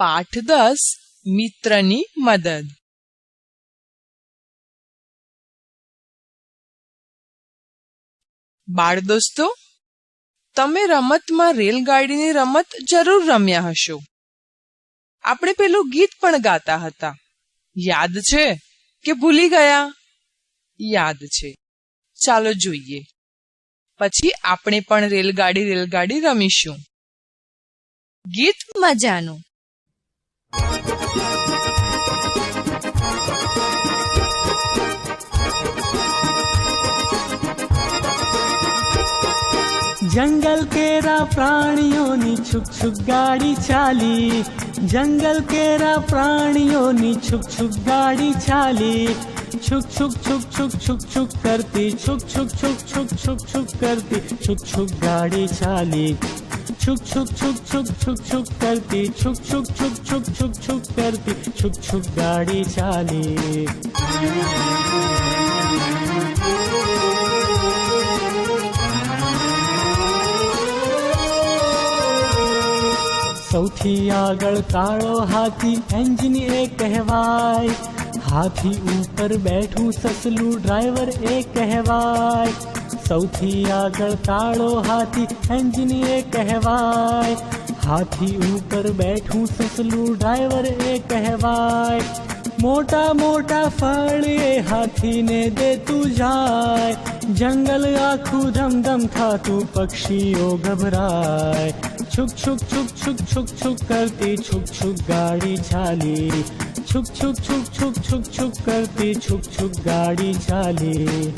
પાઠ દસ મિત્રની મદદ બાળ દોસ્તો તમે રમતમાં રેલગાડીની રમત જરૂર રમ્યા હશો આપણે પેલું ગીત પણ ગાતા હતા યાદ છે કે ભૂલી ગયા યાદ છે ચાલો જોઈએ પછી આપણે પણ રેલગાડી રેલગાડી રમીશું ગીત મજાનું જંગલ કેરા પ્રાણીઓની છુક છુક ગાડી ચાલી જંગલ કેરા પ્રાણીઓની છુક છુક ગાડી ચાલી છુક છુક છુક છુક છુક છુક કરતી છુક છુક છુક છુક છુક છુક કરતી છુક છુક ગાડી ચાલી છુક छुक छुक छुक छुक छुक करती छुक छुक छुक छुक छुक छुक करती छुक छुक गाड़ी ચાલી સૌથી આગળ કાળો હાથી એન્જિન એ કહેવાય હાથી ઉપર બેઠું સસલું ડ્રાઈવર એ કહેવાય. સૌથી આગળ કાળો હાથી એન્જિન કહેવાય. હાથી ઉપર બેઠું સસલું ડ્રાઈવર એ કહેવાય. મોટા મોટા ફળ એ હાથીને દેતું જાય. જંગલ આખું ધમધમ ખાતું પક્ષીઓ ગભરાય. છુક છુક છુક છુક છુક છુક કરતી છુક છુક ગાડી ચાલી. છુક છુક છુક છુક છુક છુક કરતી છુક છુક ગાડી ચાલી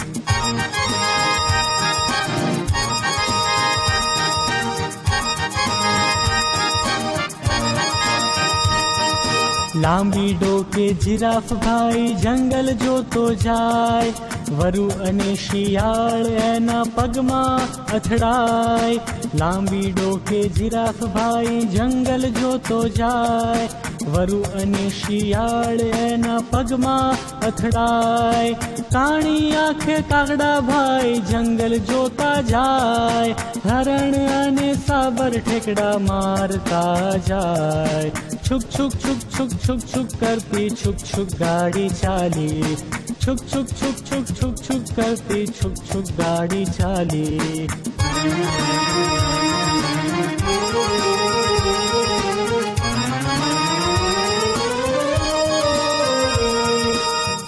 લાંબી ડોકે જીરાફ ભાઈ જંગલ જોતો જાય વરુ અને શિયાળ એના પગમાં અથડાય. લાંબી ડોકે જીરાફ ભાઈ જંગલ જોતો જાય. વરુ અને શિયાળ એના પગમાં અથડાય. કાણી આંખે કાગડા ભાઈ જંગલ જોતા જાય. હરણ અને સાબર ઠેકડા મારતા જાય. છુક છુક છુક છુક છુક છુક કરતી છુક છુક ગાડી ચાલી. છુક છુક છુક છુક છુક છુક કરતી છુક છુક ગાડી ચાલી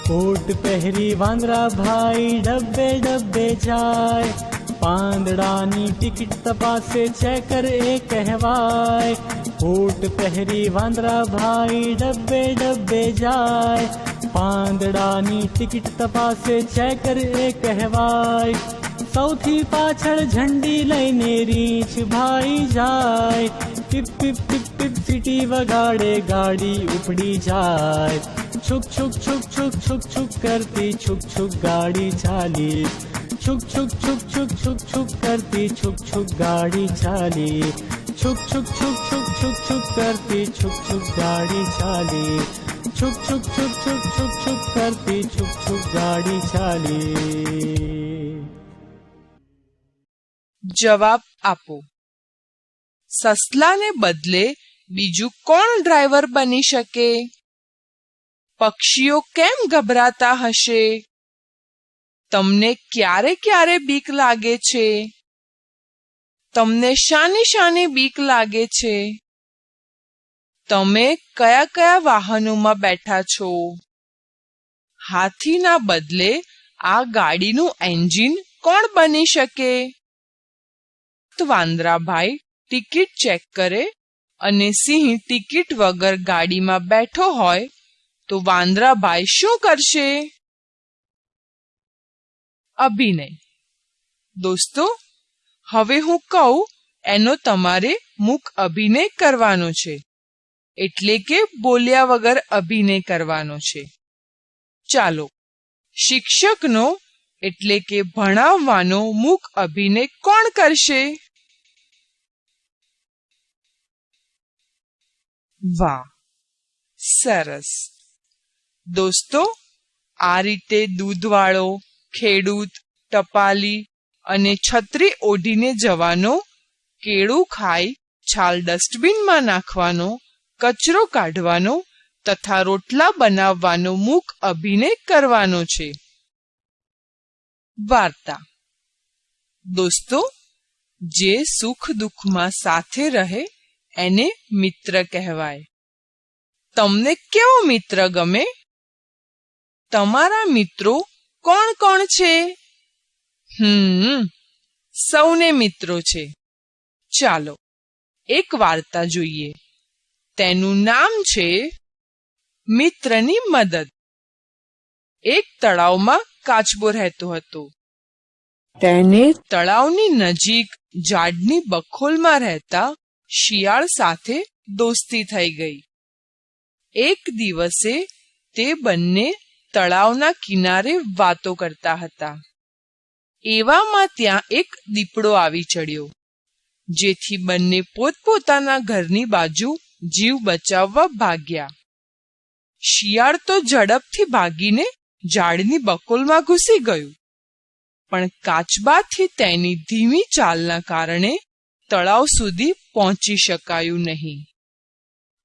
કોટ પહેરી વાંદરા ભાઈ ડબ્બે ડબ્બે જાય પાંદડાની ટિકિટ તપાસે ચેકર એ કહેવાય કોટ પહેરી વાંદરા ભાઈ ડબ્બે ડબ્બે જાય પાંદડાની ટિકિટ તપાસે ચેકર એ કહેવાય સૌથી પાછળ ઝંડી લઈને રીંછ ભાઈ જાય ટીપ ટીપ ટીપ ટીપ સીટી વગાડે ગાડી ઉપડી જાય છુક છુક છુક છુક છુક છુક કરતી છુક છુક ગાડી ચાલી છુક છુક છુક છુક છુક છુક કરતી છુક છુક ગાડી ચાલી છુક છુક છુક છુક છુક છુક કરતી છુક છુક ગાડી ચાલી છુક છુક છુક છુક છુક છુક કરતી છુક છુક ગાડી ચાલી જવાબ આપો સસલાને બદલે બીજું કોણ ડ્રાઈવર બની શકે પક્ષીઓ કેમ ગભરાતા હશે તમને ક્યારે ક્યારે બીક લાગે છે તમને શાની શાની બીક લાગે છે? તમે કયા કયા વાહનોમાં બેઠા છો? હાથીના બદલે આ ગાડીનું એન્જિન કોણ બની શકે? વાંદરાભાઈ, ટિકિટ ચેક કરે અને સિંહ ટિકિટ વગર ગાડીમાં બેઠો હોય તો વાંદરાભાઈ શું કરશે? અભિનય. દોસ્તો હવે હું કહું, એનો તમારે મુખ અભિનય કરવાનો છે. એટલે કે બોલ્યા વગર અભિનય કરવાનો છે. ચાલો, શિક્ષકનો એટલે કે ભણાવવાનો મુખ અભિનય કોણ કરશે? વાહ, સરસ. દોસ્તો, આ રીતે દૂધવાળો, ખેડૂત, ટપાલી અને છત્રી ઓઢીને જવાનો, કેળું ખાઈ, છાલ ડસ્ટબિનમાં નાખવાનો, કચરો કાઢવાનો તથા રોટલા બનાવવાનો મૂક અભિનય કરવાનો છે. વાર્તા. દોસ્તો, જે સુખ દુઃખમાં સાથે રહે, એને મિત્ર કહેવાય. તમને કેવો મિત્ર ગમે? તમારા મિત્રો કોણ કોણ છે? હમ સૌને મિત્રો છે. ચાલો એક વાર્તા જોઈએ. તેનું નામ છે મિત્રની મદદ. એક તળાવમાં કાચબો રહેતો હતો. તેને તળાવની નજીક ઝાડની બખોલમાં રહેતા શિયાળ સાથે દોસ્તી થઈ ગઈ. એક દિવસે તે બંને તળાવના કિનારે વાતો કરતા હતા. એવામાં ત્યાં એક દીપડો આવી ચડ્યો, જેથી બંને પોતપોતાના ઘરની બાજુ જીવ બચાવવા ભાગ્યા. શિયાળ તો ઝડપથી ભાગીને ઝાડની બકોલમાં ઘૂસી ગયું, પણ કાચબાથી તેની ધીમી ચાલના કારણે તળાવ સુધી પહોંચી શકાયું નહીં.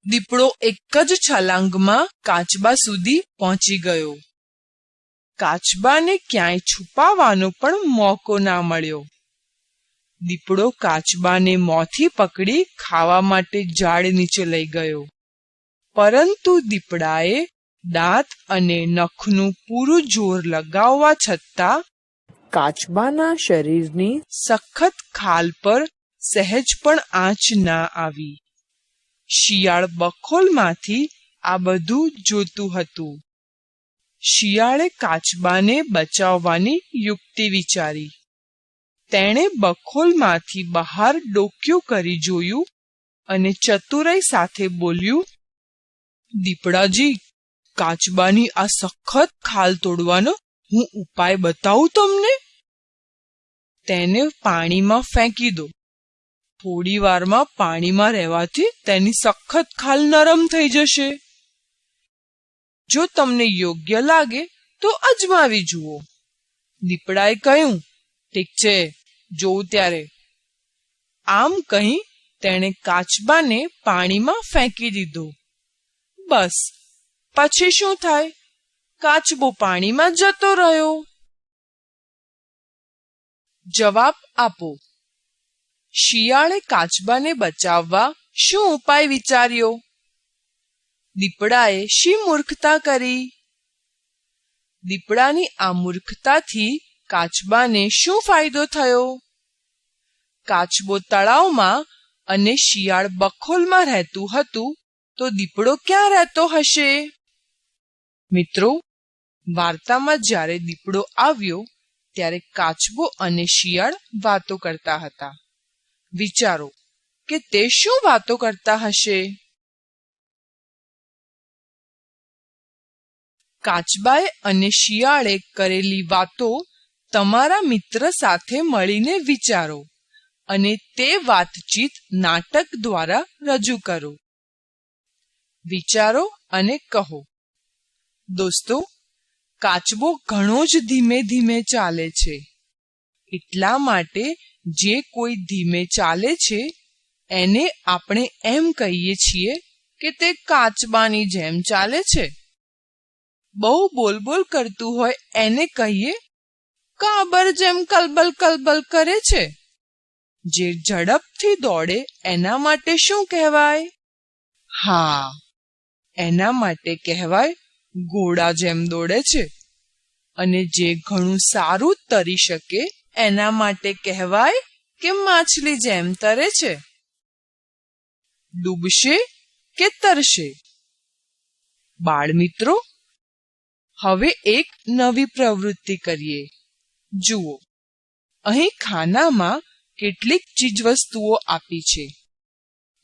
દીપડો એક જ છલાંગમાં કાચબા સુધી પહોંચી ગયો. કાચબાને ક્યાંય છુપાવાનો પણ મોકો ના મળ્યો. દીપડો કાચબાને મોંથી પકડી ખાવા માટે ઝાડ નીચે લઈ ગયો. પરંતુ દીપડાએ દાંત અને નખનું પૂરું જોર લગાવવા છતાં કાચબાના શરીરની સખત ખાલ પર સહેજ પણ આંચ ના આવી. શિયાળ બખોલમાંથી આ બધું જોતું હતું. શિયાળે કાચબાને બચાવવાની યુક્તિ વિચારી. તેણે બખોલમાંથી બહાર ડોક્યું કરી જોયું અને ચતુરાઈ સાથે બોલ્યું, દીપડાજી, કાચબાની આ સખત ખાલ તોડવાનો હું ઉપાય બતાવું તમને? તેને પાણીમાં ફેંકી દો. થોડી વારમાં પાણીમાં રહેવાથી તેની સખત ખાલ નરમ થઈ જશે. જો તમને યોગ્ય લાગે, તો અજમાવી જુઓ. દીપડાએ કહ્યું, ઠીક છે, જોઉં ત્યારે. આમ કહી તેણે કાચબાને પાણીમાં ફેંકી દીધો. બસ, પછી શું થાય? કાચબો પાણીમાં જતો રહ્યો. જવાબ આપો. શિયાળે કાચબાને બચાવવા શું ઉપાય વિચાર્યો? દીપડાએ શી મૂર્ખતા કરી? દીપડાની આ મૂર્ખતાથી કાચબાને શું ફાયદો થયો? કાચબો તળાવમાં અને શિયાળ બખોલમાં રહેતું હતું તો દીપડો ક્યાં રહેતો હશે? મિત્રો, વાર્તામાં જ્યારે દીપડો આવ્યો, ત્યારે કાચબો અને શિયાળ વાતો કરતા હતા. વિચારો કે તે શું વાતો કરતા હશે? કાચબાએ અને શિયાળે કરેલી વાતો તમારા મિત્ર સાથે મળીને વિચારો અને તે વાતચીત નાટક દ્વારા રજૂ કરો. વિચારો અને કહો. દોસ્તો, કાચબો ઘણો જ ધીમે ધીમે ચાલે છે. એટલા માટે જે કોઈ ધીમે ચાલે છે, એને આપણે એમ કહીએ છીએ કે તે કાચબાની જેમ ચાલે છે. બહુ બોલબોલ કરતું હોય એને કહીએ, કાબર જેમ કલબલ કલબલ કરે છે. જે ઝડપથી દોડે એના માટે શું કહેવાય? હા, એના માટે કહેવાય ઘોડા જેમ દોડે છે. અને જે ઘણું સારું તરી શકે એના માટે કહેવાય કે માછલી જેમ તરે છે. ડૂબશે કે તરશે? બાળમિત્રો હવે એક નવી પ્રવૃત્તિ કરીએ. જુઓ, અહીં ખાનામાં કેટલીક ચીજવસ્તુઓ આપી છે.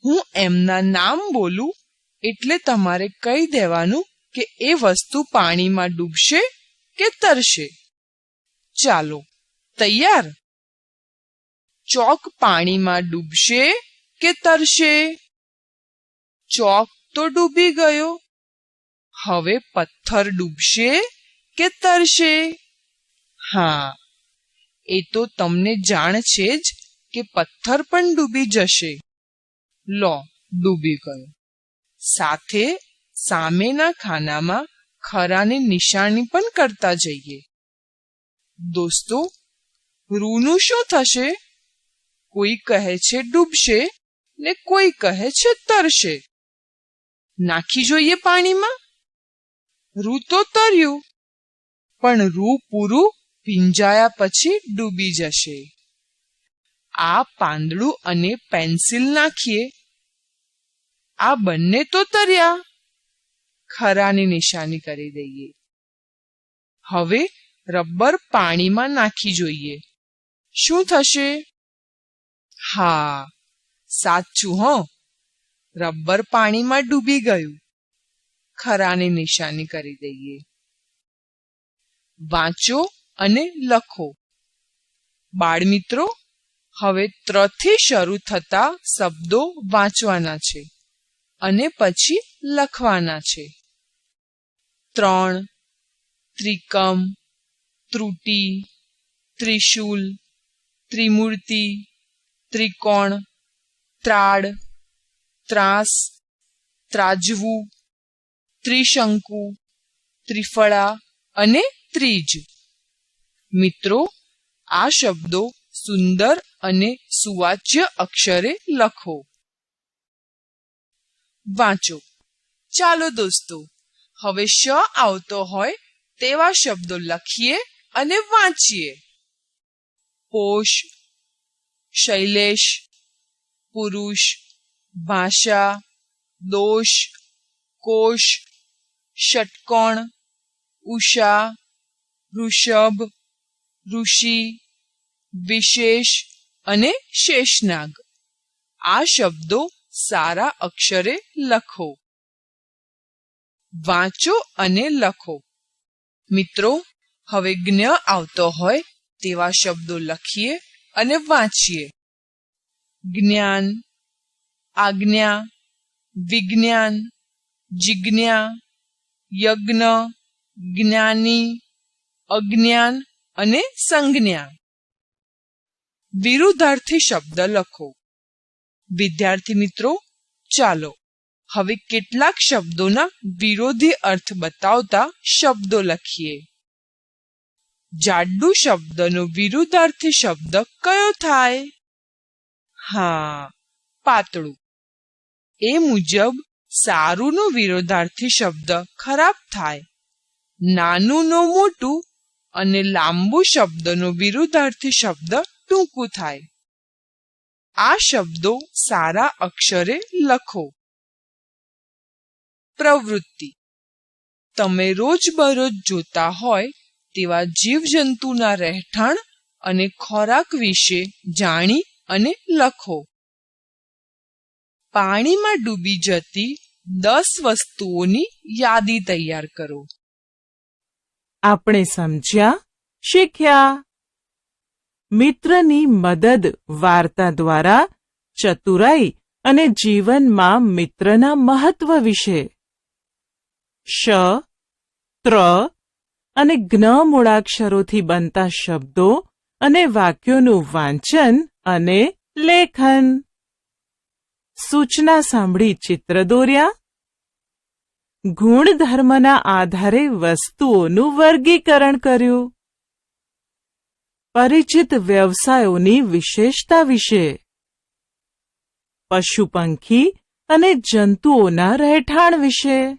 હું એમના નામ બોલું એટલે તમારે કહી દેવાનું કે એ વસ્તુ પાણીમાં ડૂબશે કે તરશે. ચાલો, તૈયાર? ચોક પાણીમાં ડૂબશે કે તરશે? ચોક તો ડૂબી ગયો. હવે પથ્થર ડૂબશે કે તરશે? હા, એ તો તમને જાણ છે જ કે પથ્થર પણ ડૂબી જશે. લો, ડૂબી ગયો. સાથે સામેના ખાનામાં ખરાની નિશાની પણ કરતા જઈએ. દોસ્તો, રૂનું શું થશે? કોઈ કહે છે ડૂબશે ને કોઈ કહે છે તરશે. નાખી જોઈએ પાણીમાં? રૂ તો તર્યું. પણ રૂ પૂરું ભીંજાયા પછી ડૂબી જશે. આ પાંદડું અને પેન્સિલ નાખીએ. આ બંને તો તર્યા. ખરાની નિશાની કરી દઈએ. હવે રબર પાણીમાં નાખી જોઈએ. શું થશે? હા, સાચું હો. રબર પાણીમાં ડૂબી ગયું. ખરાની નિશાની કરી દઈએ. વાંચો અને લખો. બાળમિત્રો, હવે ત્રથી શરૂ થતા શબ્દો વાંચવાના છે અને પછી લખવાના છે. ત્રણ, ત્રિકમ, ત્રુટિ, ત્રિશૂલ, ત્રિમૂર્તિ, ત્રિકોણ, ત્રાડ, ત્રાસ, ત્રાજવું ત્રિશંકુ, ત્રિફળા અને ત્રીજ. મિત્રો, આ શબ્દો સુંદર અને સુવાચ્ય અક્ષરે લખો. વાંચો. ચાલો દોસ્તો, હવે શ આવતો હોય તેવા શબ્દો લખીએ અને વાંચીએ. પોષ, શૈલેષ, પુરુષ, ભાષા, દોષ, કોષ ષટકોણ ઉષા ઋષભ ઋષિ, વિશેષ અને શેષનાગ. આ શબ્દો સારા અક્ષરે લખો. વાંચો અને લખો. મિત્રો, હવે જ્ઞ આવતો હોય તેવા શબ્દો લખીએ અને વાંચીએ. જ્ઞાન, આજ્ઞા, વિજ્ઞાન, જિજ્ઞા યજ્ઞ, જ્ઞાની, અજ્ઞાન અને સંજ્ઞા. વિરુદ્ધાર્થી શબ્દ લખો. વિદ્યાર્થી મિત્રો, ચાલો હવે કેટલાક શબ્દોના વિરોધી અર્થ બતાવતા શબ્દો લખીએ. જાડુ શબ્દનો વિરુદ્ધાર્થી શબ્દ કયો થાય? હા, પાતળું. એ મુજબ સારુંનો વિરોધાર્થી શબ્દ ખરાબ થાય. નાનું નો મોટું અને લાંબુ શબ્દનો વિરુદ્ધાર્થી શબ્દ ટૂંકું થાય. આ શબ્દો સારા અક્ષરે લખો. પ્રવૃત્તિ. તમે રોજબરોજ જોતા હોય તેવા જીવજંતુના રહેઠાણ અને ખોરાક વિશે જાણી અને લખો. પાણીમાં ડૂબી જતી દસ વસ્તુઓની યાદી તૈયાર કરો. આપણે સમજ્યા? શીખ્યા? મિત્રની મદદ વાર્તા દ્વારા ચતુરાઈ અને જીવનમાં મિત્રના મહત્વ વિશે. શ, ત્ર અને જ્ઞ મૂળાક્ષરોથી બનતા શબ્દો અને વાક્યોનું વાંચન અને લેખન. સૂચના સાંભળી ચિત્ર દોર્યા. ગુણધર્મના આધારે વસ્તુઓનું વર્ગીકરણ કર્યું. પરિચિત વ્યવસાયોની વિશેષતા વિશે. પશુ પંખી અને જંતુઓના રહેઠાણ વિશે.